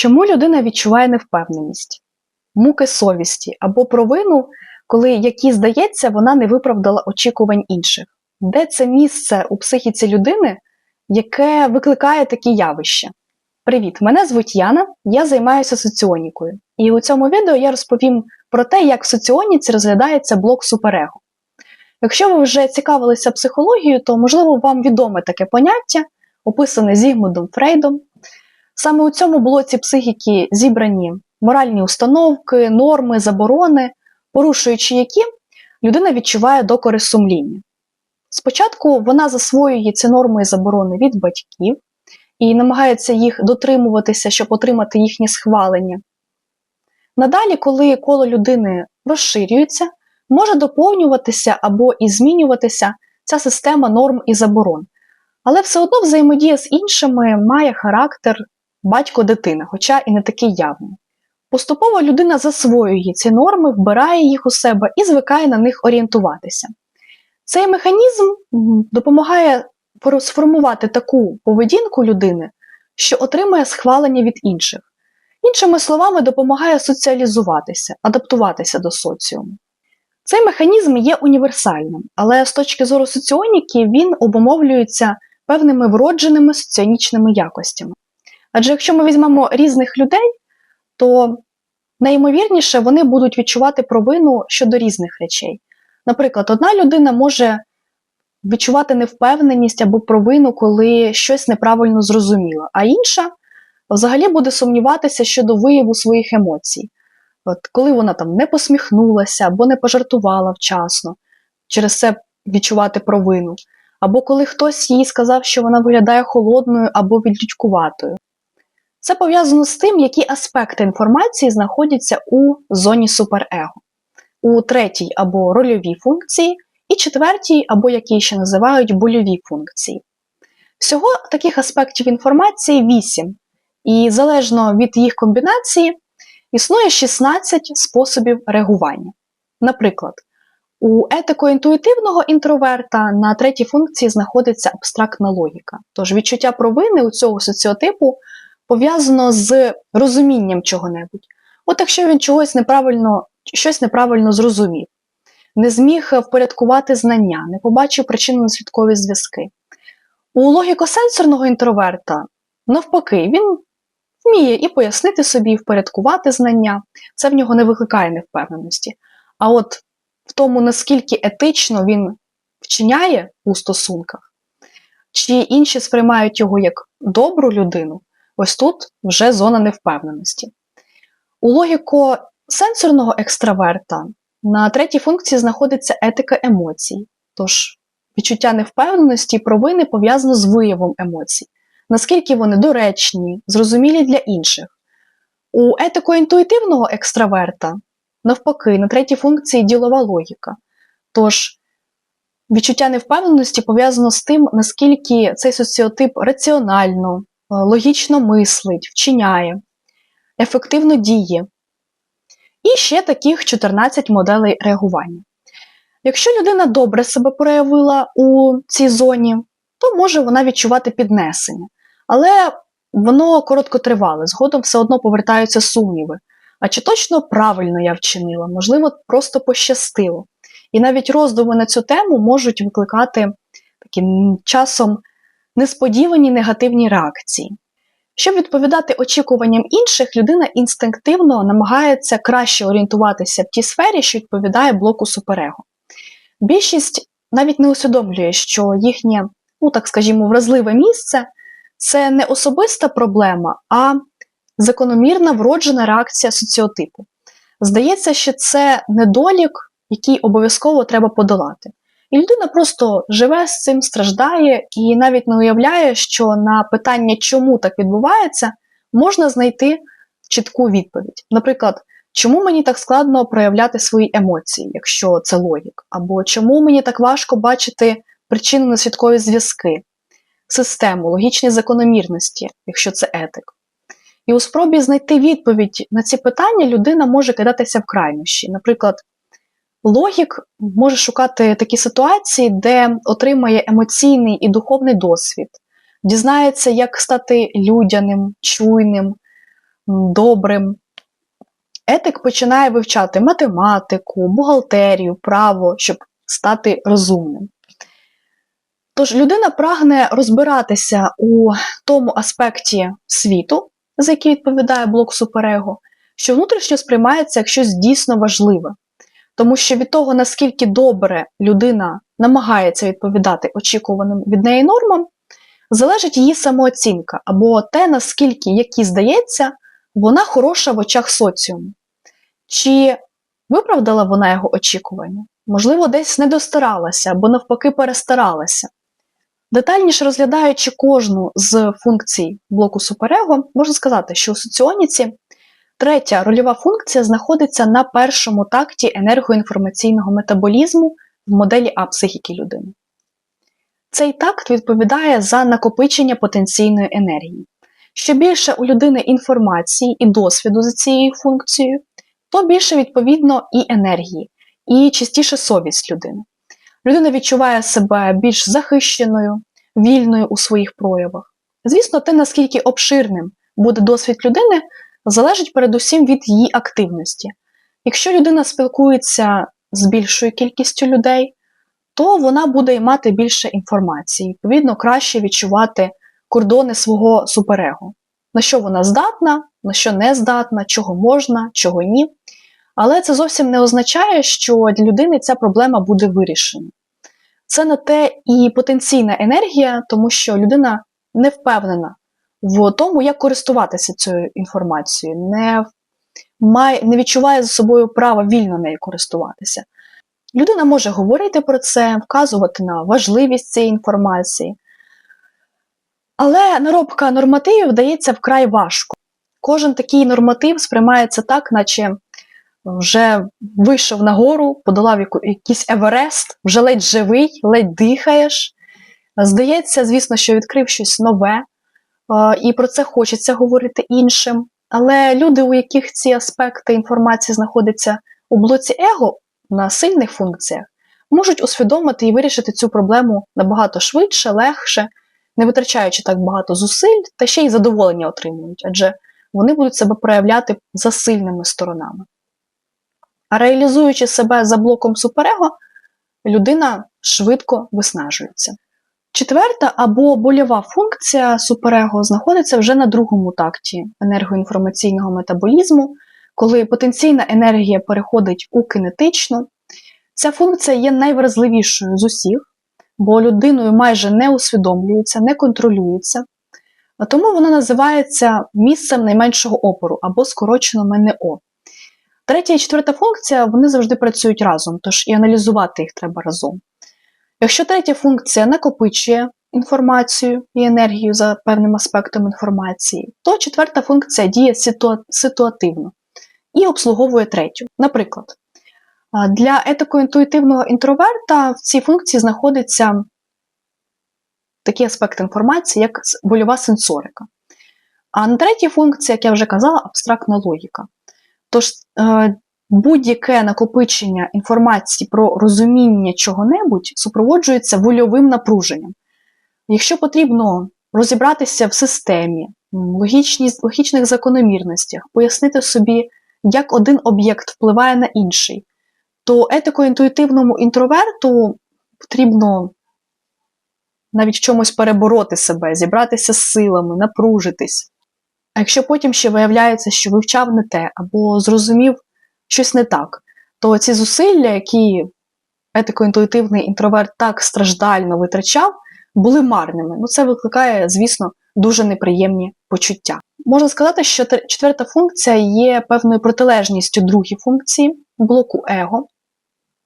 Чому людина відчуває невпевненість, муки совісті або провину, коли, як їй здається, вона не виправдала очікувань інших? Де це місце у психіці людини, яке викликає такі явища? Привіт, мене звуть Яна, я займаюся соціонікою. І у цьому відео я розповім про те, як в соціоніці розглядається блок суперего. Якщо ви вже цікавилися психологією, то можливо вам відоме таке поняття, описане Зігмундом Фрейдом. Саме у цьому блоці психіки зібрані моральні установки, норми, заборони, порушуючи які людина відчуває докори сумління. Спочатку вона засвоює ці норми і заборони від батьків і намагається їх дотримуватися, щоб отримати їхнє схвалення. Надалі, коли коло людини розширюється, може доповнюватися або і змінюватися ця система норм і заборон. Але все одно взаємодія з іншими має характер батько-дитина, хоча і не такий явний. Поступово людина засвоює ці норми, вбирає їх у себе і звикає на них орієнтуватися. Цей механізм допомагає сформувати таку поведінку людини, що отримує схвалення від інших. Іншими словами, допомагає соціалізуватися, адаптуватися до соціуму. Цей механізм є універсальним, але з точки зору соціоніки він обумовлюється певними вродженими соціонічними якостями. Адже якщо ми візьмемо різних людей, то найімовірніше вони будуть відчувати провину щодо різних речей. Наприклад, одна людина може відчувати невпевненість або провину, коли щось неправильно зрозуміла, а інша взагалі буде сумніватися щодо вияву своїх емоцій. От Коли вона там не посміхнулася або не пожартувала вчасно, через це відчувати провину, або коли хтось їй сказав, що вона виглядає холодною або відлючкуватою. Це пов'язано з тим, які аспекти інформації знаходяться у зоні суперего, у третій або рольовій функції, і четвертій, або які ще називають больові функції. Всього таких аспектів інформації 8, і залежно від їх комбінації, існує 16 способів реагування. Наприклад, у етико-інтуїтивного інтроверта на третій функції знаходиться абстрактна логіка. Тож відчуття провини у цього соціотипу пов'язано з розумінням чого-небудь. От якщо він чогось неправильно, щось неправильно зрозумів, не зміг впорядкувати знання, не побачив причинно-наслідкові зв'язки. У логіко-сенсорного інтроверта, навпаки, він вміє і пояснити собі, і впорядкувати знання, це в нього не викликає невпевненості. А от в тому, наскільки етично він вчиняє у стосунках, чи інші сприймають його як добру людину, ось тут вже зона невпевненості. У логіко-сенсорного екстраверта на третій функції знаходиться етика емоцій, тож відчуття невпевненості і провини пов'язано з виявом емоцій, наскільки вони доречні, зрозумілі для інших. У етико-інтуїтивного екстраверта, навпаки, на третій функції ділова логіка. Тож відчуття невпевненості пов'язано з тим, наскільки цей соціотип раціонально, логічно мислить, вчиняє, ефективно діє. І ще таких 14 моделей реагування. Якщо людина добре себе проявила у цій зоні, то може вона відчувати піднесення. Але воно короткотривале, згодом все одно повертаються сумніви. А чи точно правильно я вчинила? Можливо, просто пощастило. І навіть роздуми на цю тему можуть викликати таким часом несподівані негативні реакції. Щоб відповідати очікуванням інших, людина інстинктивно намагається краще орієнтуватися в тій сфері, що відповідає блоку суперего. Більшість навіть не усвідомлює, що їхнє, ну так скажімо, вразливе місце це не особиста проблема, а закономірна вроджена реакція соціотипу. Здається, що це недолік, який обов'язково треба подолати. І людина просто живе з цим, страждає і навіть не уявляє, що на питання, чому так відбувається, можна знайти чітку відповідь. Наприклад, чому мені так складно проявляти свої емоції, якщо це логік, або чому мені так важко бачити причинно-наслідкові зв'язки, систему, логічні закономірності, якщо це етик. І у спробі знайти відповідь на ці питання людина може кидатися в крайнощі. Наприклад, Логік може шукати такі ситуації, де отримає емоційний і духовний досвід, дізнається, як стати людяним, чуйним, добрим. Етик починає вивчати математику, бухгалтерію, право, щоб стати розумним. Тож людина прагне розбиратися у тому аспекті світу, за який відповідає блок суперего, що внутрішньо сприймається як щось дійсно важливе. Тому що від того, наскільки добре людина намагається відповідати очікуваним від неї нормам, залежить її самооцінка, або те, наскільки, як їй здається, вона хороша в очах соціуму. Чи виправдала вона його очікування? Можливо, десь не достаралася або навпаки перестаралася. Детальніше розглядаючи кожну з функцій блоку суперего, можна сказати, що у соціоніці третя рольова функція знаходиться на першому такті енергоінформаційного метаболізму в моделі А психіки людини. Цей такт відповідає за накопичення потенційної енергії. Що більше у людини інформації і досвіду за цією функцією, то більше, відповідно, і енергії, і частіше совість людини. Людина відчуває себе більш захищеною, вільною у своїх проявах. Звісно, те, наскільки обширним буде досвід людини, залежить передусім від її активності. Якщо людина спілкується з більшою кількістю людей, то вона буде мати більше інформації, відповідно, краще відчувати кордони свого суперего, на що вона здатна, на що не здатна, чого можна, чого ні. Але це зовсім не означає, що для людини ця проблема буде вирішена. Це на те і потенційна енергія, тому що людина не впевнена в тому, як користуватися цією інформацією, не має, не відчуває за собою права вільно нею користуватися. Людина може говорити про це, вказувати на важливість цієї інформації. Але наробка нормативів дається вкрай важко. Кожен такий норматив сприймається так, наче вже вийшов на гору, подолав якийсь Еверест, вже ледь живий, ледь дихаєш. Здається, звісно, що відкрив щось нове, і про це хочеться говорити іншим. Але люди, у яких ці аспекти інформації знаходяться у блоці его на сильних функціях, можуть усвідомити і вирішити цю проблему набагато швидше, легше, не витрачаючи так багато зусиль, та ще й задоволення отримують, адже вони будуть себе проявляти за сильними сторонами. А реалізуючи себе за блоком суперего, людина швидко виснажується. Четверта або больова функція суперего знаходиться вже на другому такті енергоінформаційного метаболізму, коли потенційна енергія переходить у кинетичну. Ця функція є найвразливішою з усіх, бо людиною майже не усвідомлюється, не контролюється, тому вона називається місцем найменшого опору або скорочено МНО. Третя і четверта функція вони завжди працюють разом, тож і аналізувати їх треба разом. Якщо третя функція накопичує інформацію і енергію за певним аспектом інформації, то четверта функція діє ситуативно і обслуговує третю. Наприклад, для етико-інтуїтивного інтроверта в цій функції знаходиться такий аспект інформації, як больова сенсорика. А на третій функції, як я вже казала, абстрактна логіка. Тож е, будь-яке накопичення інформації про розуміння чого-небудь супроводжується вольовим напруженням. Якщо потрібно розібратися в системі, логічних закономірностях, пояснити собі, як один об'єкт впливає на інший, то етико-інтуїтивному інтроверту потрібно навіть в чомусь перебороти себе, зібратися з силами, напружитись. А якщо потім ще виявляється, що вивчав не те, або зрозумів щось не так, то ці зусилля, які етико-інтуїтивний інтроверт так страждально витрачав, були марними. Ну, це викликає, звісно, дуже неприємні почуття. Можна сказати, що четверта функція є певною протилежністю другій функції блоку его,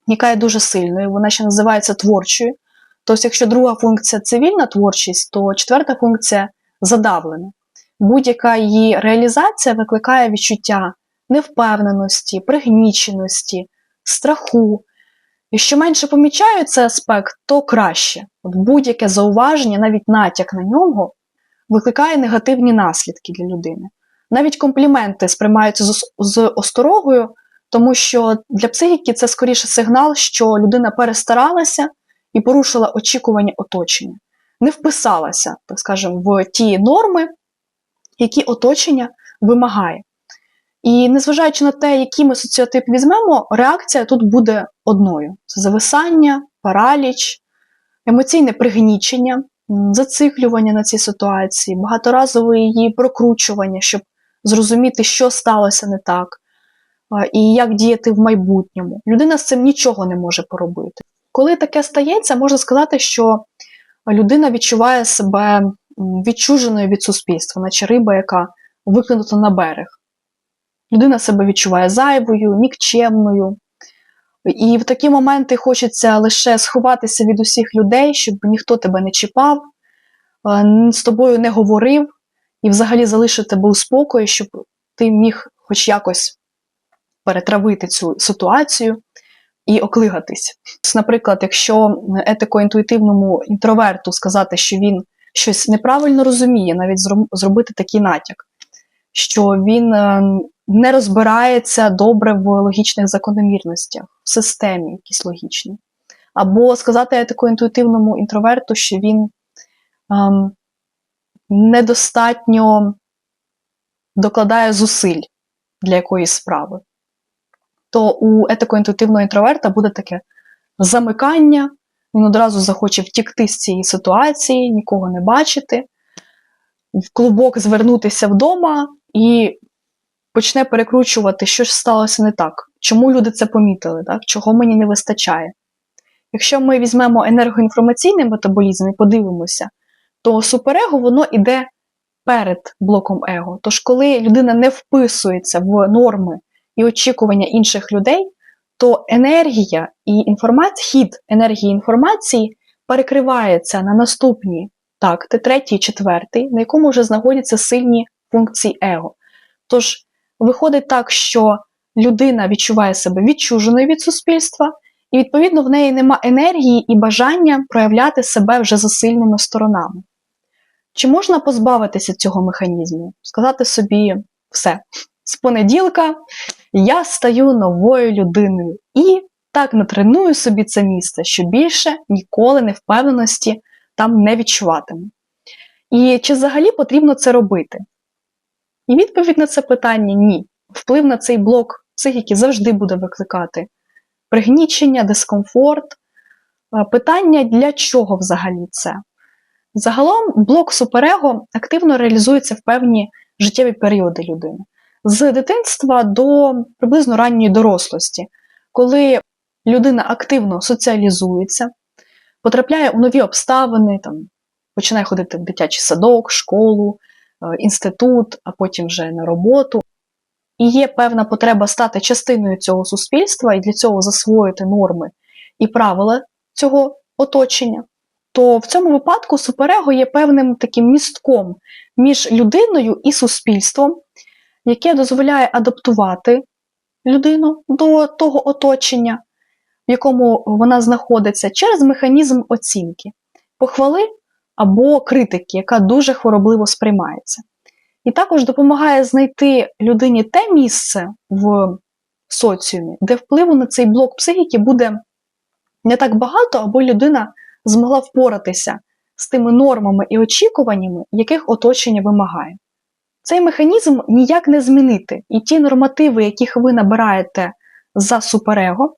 яка є дуже сильною, вона ще називається творчою. Тобто, якщо друга функція цивільна творчість, то четверта функція задавлена. Будь-яка її реалізація викликає відчуття невпевненості, пригніченості, страху. І що менше помічають цей аспект, то краще. От Будь-яке зауваження, навіть натяк на нього, викликає негативні наслідки для людини. Навіть компліменти сприймаються з, осторогою, тому що для психіки це скоріше сигнал, що людина перестаралася і порушила очікування оточення, не вписалася, так скажемо, в ті норми, які оточення вимагає. І незважаючи на те, який ми соціотип візьмемо, реакція тут буде одною: це зависання, параліч, емоційне пригнічення, зациклювання на цій ситуації, багаторазове її прокручування, щоб зрозуміти, що сталося не так, і як діяти в майбутньому. Людина з цим нічого не може поробити. Коли таке стається, можна сказати, що людина відчуває себе відчуженою від суспільства, наче риба, яка викинута на берег. Людина себе відчуває зайвою, нікчемною. І в такі моменти хочеться лише сховатися від усіх людей, щоб ніхто тебе не чіпав, з тобою не говорив і взагалі залишити тебе у спокої, щоб ти міг хоч якось перетравити цю ситуацію і оклигатись. Наприклад, якщо етико-інтуїтивному інтроверту сказати, що він щось неправильно розуміє, навіть зробити такий натяк, що він е, не розбирається добре в логічних закономірностях, в системі якісь логічні. Або сказати етико-інтуїтивному інтроверту, що він ем, недостатньо докладає зусиль для якоїсь справи то у етико-інтуїтивного інтроверта буде таке замикання, він одразу захоче втікти з цієї ситуації, нікого не бачити, в клубок звернутися вдома і почне перекручувати, що ж сталося не так, чому люди це помітили, так? чого мені не вистачає. Якщо ми візьмемо енергоінформаційний метаболізм і подивимося, то суперего воно йде перед блоком его. Тож, коли людина не вписується в норми і очікування інших людей, то енергія і інформація, хід енергії інформації перекривається на наступні такти, третій, четвертий, на якому вже знаходяться сильні функції его. Тож, виходить так, що людина відчуває себе відчуженою від суспільства, і, відповідно, в неї нема енергії і бажання проявляти себе вже за сильними сторонами. Чи можна позбавитися цього механізму? Сказати собі все, з понеділка я стаю новою людиною і так натреную собі це місце, що більше ніколи невпевненості там не відчуватиму. І чи взагалі потрібно це робити? І відповідь на це питання ні. Вплив на цей блок психіки завжди буде викликати пригнічення, дискомфорт. Питання, для чого взагалі це? Загалом блок суперего активно реалізується в певні життєві періоди людини з дитинства до приблизно ранньої дорослості, коли людина активно соціалізується, потрапляє у нові обставини, там, починає ходити в дитячий садок, школу, інститут, а потім вже на роботу. І є певна потреба стати частиною цього суспільства і для цього засвоїти норми і правила цього оточення, то в цьому випадку суперего є певним таким містком між людиною і суспільством, яке дозволяє адаптувати людину до того оточення, в якому вона знаходиться, через механізм оцінки, похвали або критики, яка дуже хворобливо сприймається. І також допомагає знайти людині те місце в соціумі, де впливу на цей блок психіки буде не так багато, або людина змогла впоратися з тими нормами і очікуваннями, яких оточення вимагає. Цей механізм ніяк не змінити, і ті нормативи, яких ви набираєте за суперего,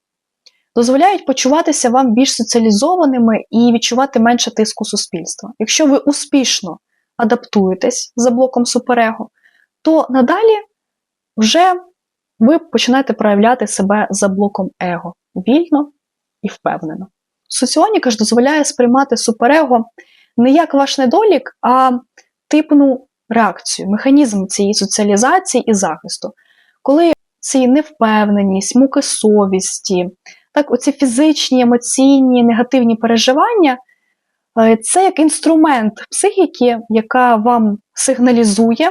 дозволяють почуватися вам більш соціалізованими і відчувати менше тиску суспільства. Якщо ви успішно адаптуєтесь за блоком суперего, то надалі вже ви починаєте проявляти себе за блоком его вільно і впевнено. Соціоніка ж дозволяє сприймати суперего не як ваш недолік, а типну реакцію, механізм цієї соціалізації і захисту. Коли ці невпевненість, муки совісті, так, оці фізичні, емоційні, негативні переживання е, це як інструмент психіки, яка вам сигналізує,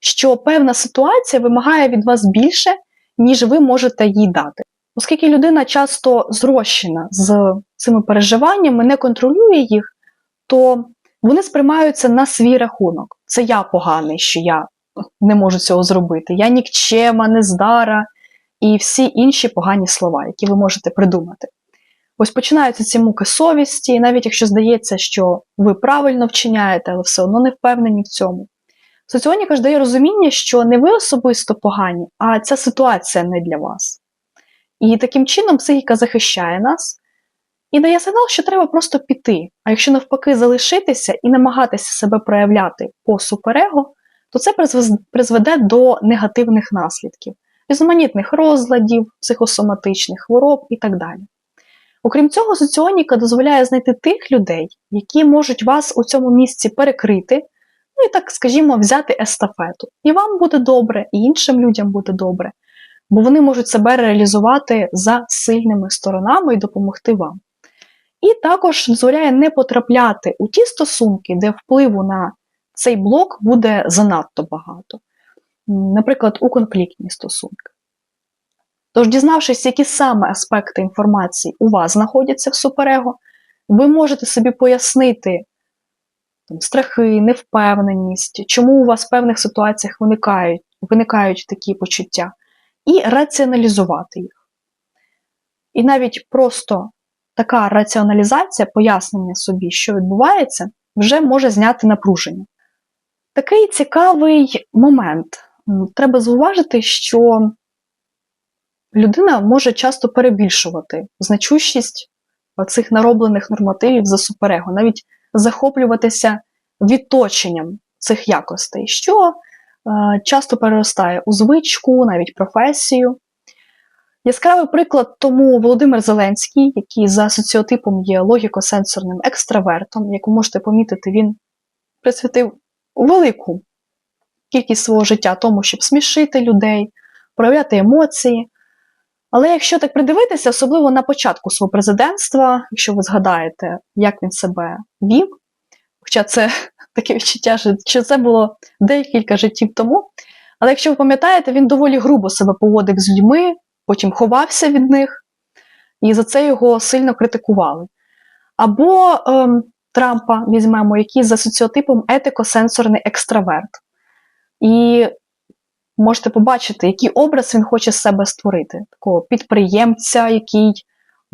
що певна ситуація вимагає від вас більше, ніж ви можете їй дати. Оскільки людина часто зрощена з цими переживаннями, не контролює їх, то вони сприймаються на свій рахунок. Це я поганий, що я не можу цього зробити. Я нікчема, нездара і всі інші погані слова, які ви можете придумати. Ось починаються ці муки совісті, і навіть якщо здається, що ви правильно вчиняєте, але все одно не впевнені в цьому. Соціоніка ж дає розуміння, що не ви особисто погані, а ця ситуація не для вас. І таким чином психіка захищає нас і дає сигнал, що треба просто піти. А якщо навпаки залишитися і намагатися себе проявляти по суперего, то це призведе до негативних наслідків, різноманітних розладів, психосоматичних хвороб і так далі. Окрім цього, соціоніка дозволяє знайти тих людей, які можуть вас у цьому місці перекрити, ну і так, скажімо, взяти естафету. І вам буде добре, і іншим людям буде добре, бо вони можуть себе реалізувати за сильними сторонами і допомогти вам. І також дозволяє не потрапляти у ті стосунки, де впливу на цей блок буде занадто багато. Наприклад, у конфліктні стосунки. Тож, дізнавшись, які саме аспекти інформації у вас знаходяться в суперего, ви можете собі пояснити там, страхи, невпевненість, чому у вас в певних ситуаціях виникають, виникають такі почуття, і раціоналізувати їх. І навіть просто така раціоналізація, пояснення собі, що відбувається, вже може зняти напруження. Такий цікавий момент. Треба зауважити, що людина може часто перебільшувати значущість цих нароблених нормативів за суперего, навіть захоплюватися відточенням цих якостей, що е, часто переростає у звичку, навіть професію. Яскравий приклад тому Володимир Зеленський, який за соціотипом є логіко-сенсорним екстравертом, як ви можете помітити, він присвятив велику кількість свого життя тому, щоб смішити людей, проявляти емоції. Але якщо так придивитися, особливо на початку свого президентства, якщо ви згадаєте, як він себе вів, хоча це таке відчуття, що це було декілька життів тому. Але якщо ви пам'ятаєте, він доволі грубо себе поводив з людьми, потім ховався від них, і за це його сильно критикували. Або ем, Трампа візьмемо, який за соціотипом етико-сенсорний екстраверт. І можете побачити, який образ він хоче з себе створити. Такого підприємця, який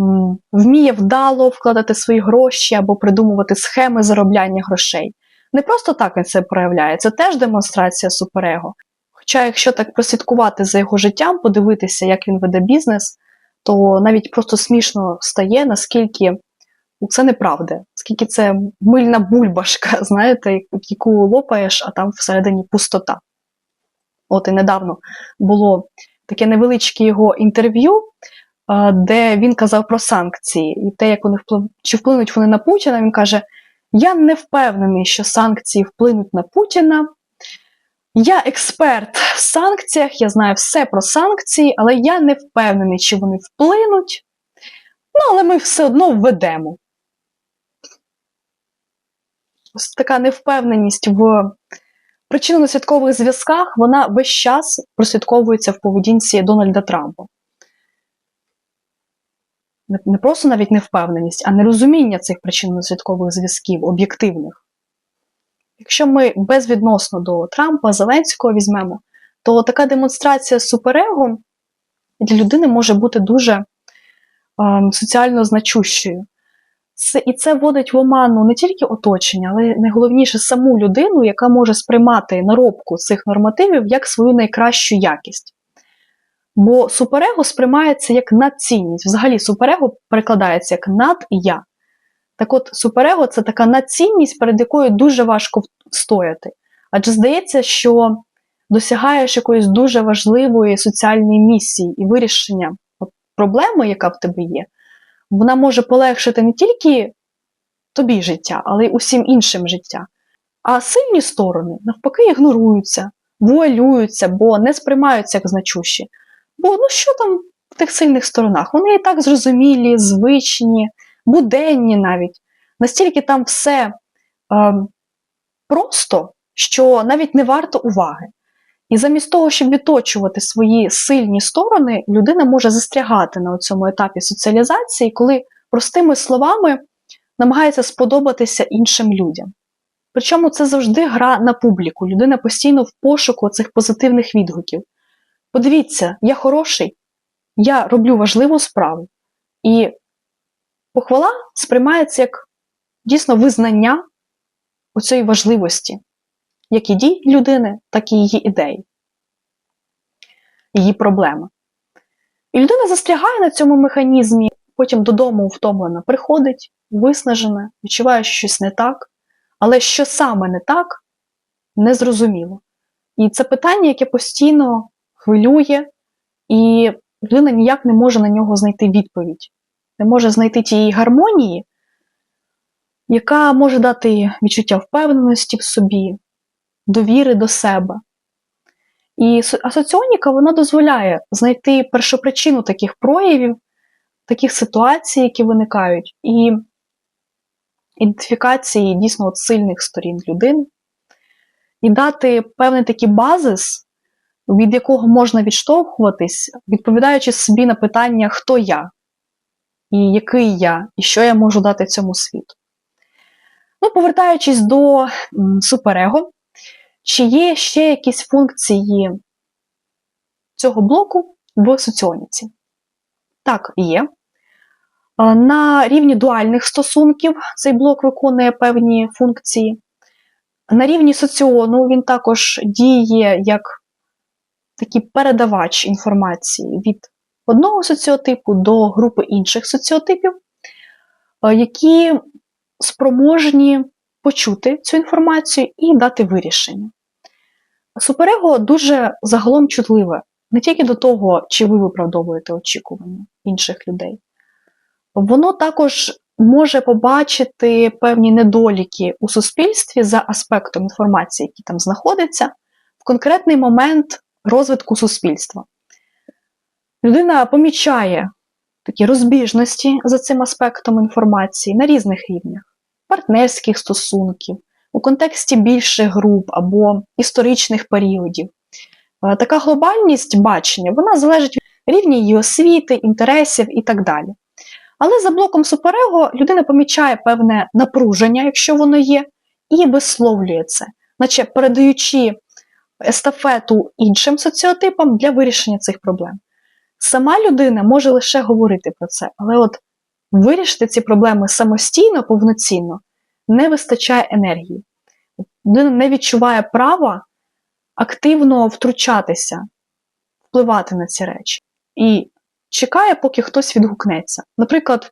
м, вміє вдало вкладати свої гроші або придумувати схеми заробляння грошей. Не просто так він це проявляє, це теж демонстрація суперего. Хоча, якщо так прослідкувати за його життям, подивитися, як він веде бізнес, то навіть просто смішно стає, наскільки це неправда, скільки це мильна бульбашка, знаєте, яку лопаєш, а там всередині пустота. От і недавно було таке невеличке його інтерв'ю, де він казав про санкції і те, як вони вплив... чи вплинуть вони на Путіна. Він каже: Я не впевнений, що санкції вплинуть на Путіна. Я експерт в санкціях, я знаю все про санкції, але я не впевнений, чи вони вплинуть. Ну, але ми все одно введемо. Така невпевненість в причинно-наслідкових зв'язках, вона весь час прослідковується в поведінці Дональда Трампа. Не просто навіть невпевненість, а нерозуміння цих причинно-наслідкових зв'язків, об'єктивних. Якщо ми безвідносно до Трампа, Зеленського візьмемо, то така демонстрація суперего для людини може бути дуже е, соціально значущою. Це, І це вводить в оману не тільки оточення, але найголовніше саму людину, яка може сприймати наробку цих нормативів як свою найкращу якість. Бо суперего сприймається як надцінність. Взагалі, суперего перекладається як над і я. Так от, суперего це така надцінність, перед якою дуже важко встояти. Адже здається, що досягаєш якоїсь дуже важливої соціальної місії і вирішення проблеми, яка в тебе є, вона може полегшити не тільки тобі життя, але й усім іншим життя. А сильні сторони, навпаки, ігноруються, вуалюються, бо не сприймаються як значущі. Бо ну що там в тих сильних сторонах? Вони і так зрозумілі, звичні, буденні навіть. Настільки там все е, просто, що навіть не варто уваги. І замість того, щоб відточувати свої сильні сторони, людина може застрягати на цьому етапі соціалізації, коли простими словами намагається сподобатися іншим людям. Причому це завжди гра на публіку. Людина постійно в пошуку цих позитивних відгуків. Подивіться, я хороший, я роблю важливу справу. І похвала сприймається як дійсно визнання оцієї важливості як і дій людини, так і її ідеї, її проблеми. І людина застрягає на цьому механізмі, потім додому втомлена приходить, виснажена, відчуває, що щось не так, але що саме не так, незрозуміло. І це питання, яке постійно хвилює, і людина ніяк не може на нього знайти відповідь, не може знайти тієї гармонії, яка може дати відчуття впевненості в собі, довіри до себе. І асоціоніка вона дозволяє знайти першопричину таких проявів, таких ситуацій, які виникають, і ідентифікації дійсно от сильних сторін людини, і дати певний такий базис, від якого можна відштовхуватись, відповідаючи собі на питання, хто я, і який я, і що я можу дати цьому світу. Ну, повертаючись до суперего, чи є ще якісь функції цього блоку в соціоніці? Так, є. На рівні дуальних стосунків цей блок виконує певні функції. На рівні соціону він також діє як такий передавач інформації від одного соціотипу до групи інших соціотипів, які спроможні почути цю інформацію і дати вирішення. Суперего дуже загалом чутливе. Не тільки до того, чи ви виправдовуєте очікування інших людей, воно також може побачити певні недоліки у суспільстві за аспектом інформації, які там знаходиться, в конкретний момент розвитку суспільства. Людина помічає такі розбіжності за цим аспектом інформації на різних рівнях. Партнерських стосунків, у контексті більших груп або історичних періодів. Е, така глобальність бачення вона залежить від рівня її освіти, інтересів і так далі. Але за блоком суперего людина помічає певне напруження, якщо воно є, і висловлює це, наче передаючи естафету іншим соціотипам для вирішення цих проблем. Сама людина може лише говорити про це, але от вирішити ці проблеми самостійно, повноцінно не вистачає енергії. Не відчуває права активно втручатися, впливати на ці речі. І чекає, поки хтось відгукнеться. Наприклад,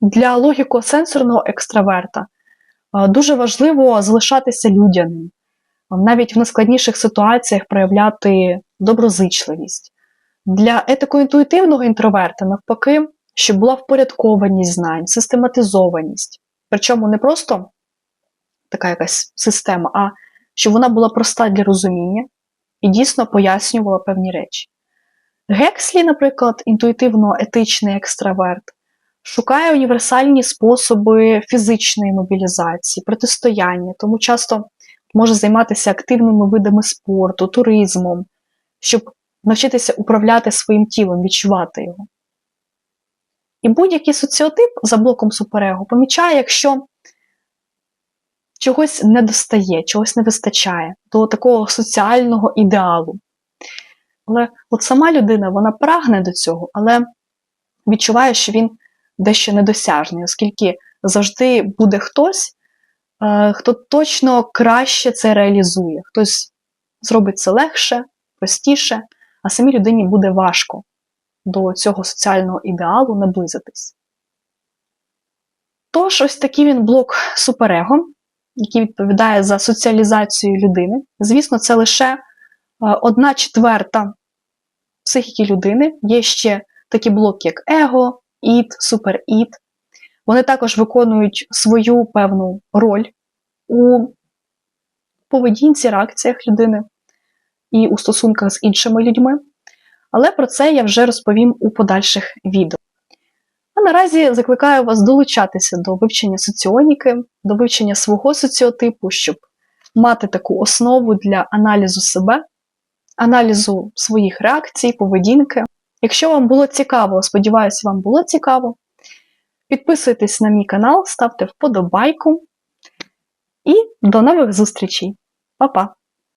для логіко-сенсорного екстраверта дуже важливо залишатися людяним, навіть в найскладніших ситуаціях проявляти доброзичливість. Для етико-інтуїтивного інтроверта, навпаки, щоб була впорядкованість знань, систематизованість. Причому не просто така якась система, а щоб вона була проста для розуміння і дійсно пояснювала певні речі. Гекслі, наприклад, інтуїтивно-етичний екстраверт, шукає універсальні способи фізичної мобілізації, протистояння, тому часто може займатися активними видами спорту, туризмом, щоб навчитися управляти своїм тілом, відчувати його. І будь-який соціотип за блоком суперего помічає, якщо чогось не достає, чогось не вистачає до такого соціального ідеалу. Але от сама людина вона прагне до цього, але відчуває, що він дещо недосяжний, оскільки завжди буде хтось, е, хто точно краще це реалізує. Хтось зробить це легше, простіше, а самій людині буде важко до цього соціального ідеалу наблизитись. Тож, ось такий він блок суперего, який відповідає за соціалізацію людини. Звісно, це лише е, одна четверта психіки людини. Є ще такі блоки, як его, ід, суперід. Вони також виконують свою певну роль у поведінці, реакціях людини і у стосунках з іншими людьми. Але про це я вже розповім у подальших відео. А наразі закликаю вас долучатися до вивчення соціоніки, до вивчення свого соціотипу, щоб мати таку основу для аналізу себе, аналізу своїх реакцій, поведінки. Якщо вам було цікаво, сподіваюся, вам було цікаво. Підписуйтесь на мій канал, ставте вподобайку. І до нових зустрічей. Па-па!